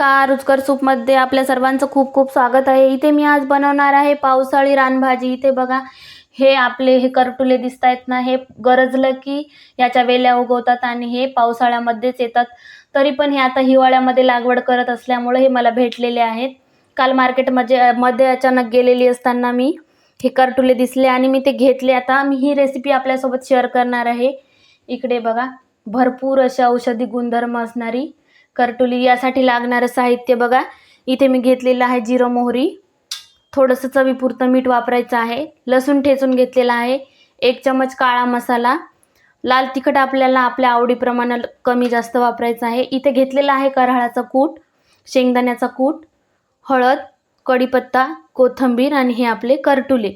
नमस्कार रुचकर सूपमध्ये आपल्या सर्वांचं खूप खूप स्वागत आहे. इथे मी आज बनवणार आहे पावसाळी रानभाजी. इथे बघा हे आपले हे करटुले दिसत आहेत ना हे गरजलं की याच्या वेल्या उगवतात आणि हे पावसाळ्यामध्येच येतात. तरी पण हे आता हिवाळ्यामध्ये लागवड करत असल्यामुळे हे मला भेटलेले आहेत. काल मार्केटमध्ये मध्ये अचानक गेलेली असताना मी हे करटुले दिसले आणि मी ते घेतले. आता मी ही रेसिपी आपल्यासोबत शेअर करणार आहे. इकडे बघा भरपूर अशा औषधी गुणधर्म असणारी करटुली यासाठी लागणारं साहित्य बघा. इथे मी घेतलेलं आहे जिरं मोहरी. थोडंसं चवीपुरतं मीठ वापरायचं आहे. लसूण ठेचून घेतलेला आहे. एक चमच काळा मसाला. लाल तिखट आपल्याला आपल्या आवडीप्रमाणे कमी जास्त वापरायचं आहे. इथे घेतलेला आहे करहाळाचा कूट शेंगदाण्याचा कूट हळद कढीपत्ता कोथिंबीर आणि हे आपले करटुले.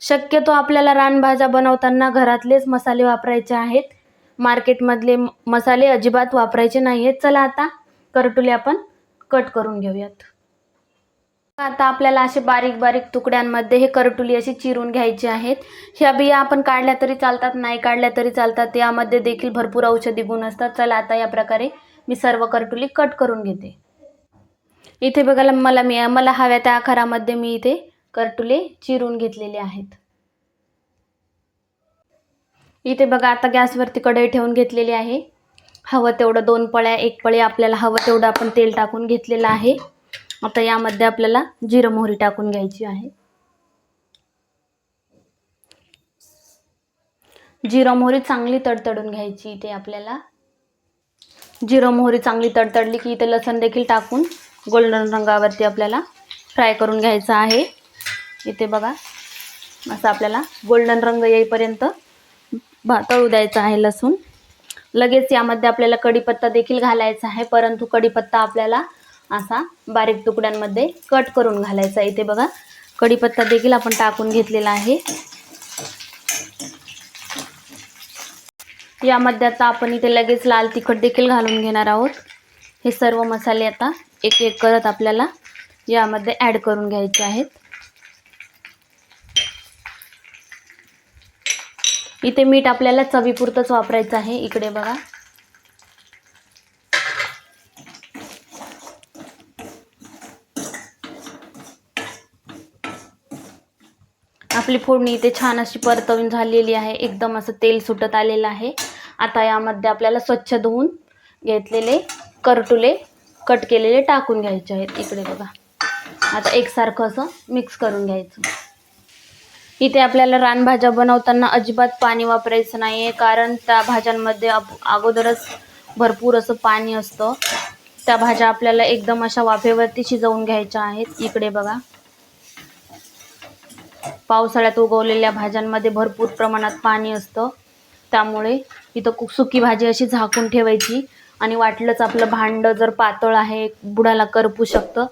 शक्यतो आपल्याला रानभाज्या बनवताना घरातलेच मसाले वापरायचे आहेत. मार्केटमधले मसाले अजिबात वापरायचे नाही आहेत चला आता करटुले आपण कट करून घेऊयात. आता आपल्याला असे बारीक बारीक तुकड्यांमध्ये हे करटुली अशी चिरून घ्यायची आहेत. ह्या बिया आपण काढल्या तरी चालतात नाही काढल्या तरी चालतात. यामध्ये देखील भरपूर औषधी गुण असतात. चला आता या प्रकारे मी सर्व करटुली कट करून घेते. इथे बघायला मला मी मला हव्या त्या आकारामध्ये मी इथे करटुले चिरून घेतलेले आहेत. इथे बघा आता गॅसवरती कढई ठेवून घेतलेली आहे. हवं तेवढं दोन पळ्या एक पळी आपल्याला हवं तेवढं आपण तेल टाकून घेतलेलं आहे. आता यामध्ये आपल्याला जिरं मोहरी टाकून घ्यायची आहे. जिरं मोहरी चांगली तडतडून घ्यायची इथे आपल्याला. जिरं मोहरी चांगली तडतडली की इथे लसण देखील टाकून गोल्डन रंगावरती आपल्याला फ्राय करून घ्यायचं आहे. इथे बघा असं आपल्याला गोल्डन रंग येईपर्यंत तळू द्यायचं आहे लसूण. लगेच यामध्ये आपल्याला कढीपत्ता देखील घालायचा आहे परंतु कढीपत्ता आपल्याला असा बारीक तुकड्यांमध्ये कट करून घालायचा इथे बघा कढीपत्ता देखील आपण टाकून घेतलेला आहे. यामध्ये आता आपण इथे लगेच लाल तिखट देखील घालून घेणार आहोत. हे सर्व मसाले आता एक एक करत आपल्याला यामध्ये ॲड करून घ्यायचे आहेत. इथे मीठ आपल्याला चवीपुरतंच वापरायचं आहे. इकडे बघा. आपली फोडणी इथे छान अशी परतवून झालेली आहे. एकदम असं तेल सुटत आलेलं आहे. आता यामध्ये आपल्याला स्वच्छ धुवून घेतलेले करटुले कट केलेले टाकून घ्यायचे आहेत. इकडे बघा. आता एकसारखं असं मिक्स करून घ्यायचं. इथे आपल्याला रानभाज्या बनवताना अजिबात पाणी वापरायचं नाही आहे कारण त्या भाज्यांमध्ये अप अगोदरच भरपूर असं पाणी असतं. त्या भाज्या आपल्याला एकदम अशा वाफेवरती शिजवून घ्यायच्या आहेत. इकडे बघा. पावसाळ्यात उगवलेल्या भाज्यांमध्ये भरपूर प्रमाणात पाणी असतं. त्यामुळे इथं सुकी भाजी अशी झाकून ठेवायची. आणि वाटलंच आपलं भांडं जर पातळ आहे बुडाला करपू शकतं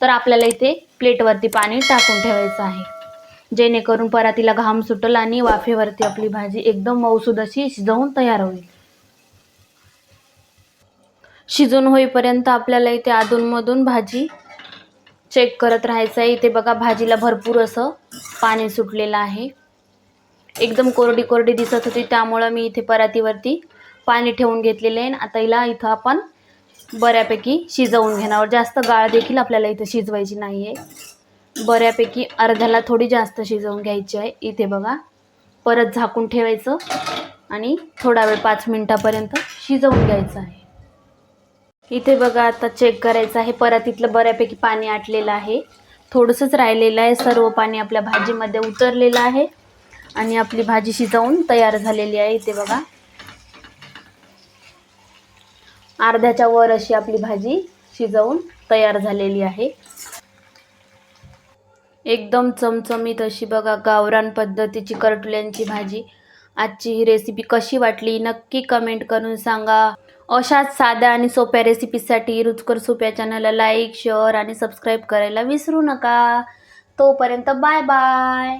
तर आपल्याला इथे प्लेटवरती पाणी टाकून ठेवायचं आहे. जेणेकरून परातीला घाम सुटल आणि वाफेवरती आपली भाजी एकदम मऊसूद अशी शिजवून तयार होईल. शिजून होईपर्यंत आपल्याला इथे अधूनमधून भाजी चेक करत राहायचं आहे इथे बघा भाजीला भरपूर असं पाणी सुटलेलं आहे. एकदम कोरडी कोरडी दिसत होती त्यामुळं मी इथे परातीवरती पाणी ठेवून घेतलेले आहे. आता हिला इथं आपण बऱ्यापैकी शिजवून घेणार जास्त गाळ देखील आपल्याला इथं शिजवायची नाही आहे बऱ्यापैकी अर्ध्याला थोडी जास्त शिजवून घ्यायची आहे. इथे बघा. परत झाकून ठेवायचं आणि थोडा वेळ पाच मिनटापर्यंत शिजवून घ्यायचं आहे. इथे बघा आता चेक करायचं आहे. परत इथलं बऱ्यापैकी पाणी आटलेलं आहे. थोडंसंच राहिलेलं आहे. सर्व पाणी आपल्या भाजीमध्ये उतरलेलं आहे. आणि आपली भाजी शिजवून तयार झालेली आहे. इथे बघा. अर्ध्याच्या वर अशी आपली भाजी शिजवून तयार झालेली आहे. एकदम चमचमीत अशी बघा गावरान पद्धतीची करटुल्यांची भाजी. आजची ही रेसिपी कशी वाटली नक्की कमेंट करून सांगा. अशाच साध्या आणि सोप्या रेसिपीसाठी रुचकर सोप्या चॅनलला लाईक शेअर आणि सबस्क्राईब करायला विसरू नका. तोपर्यंत बाय बाय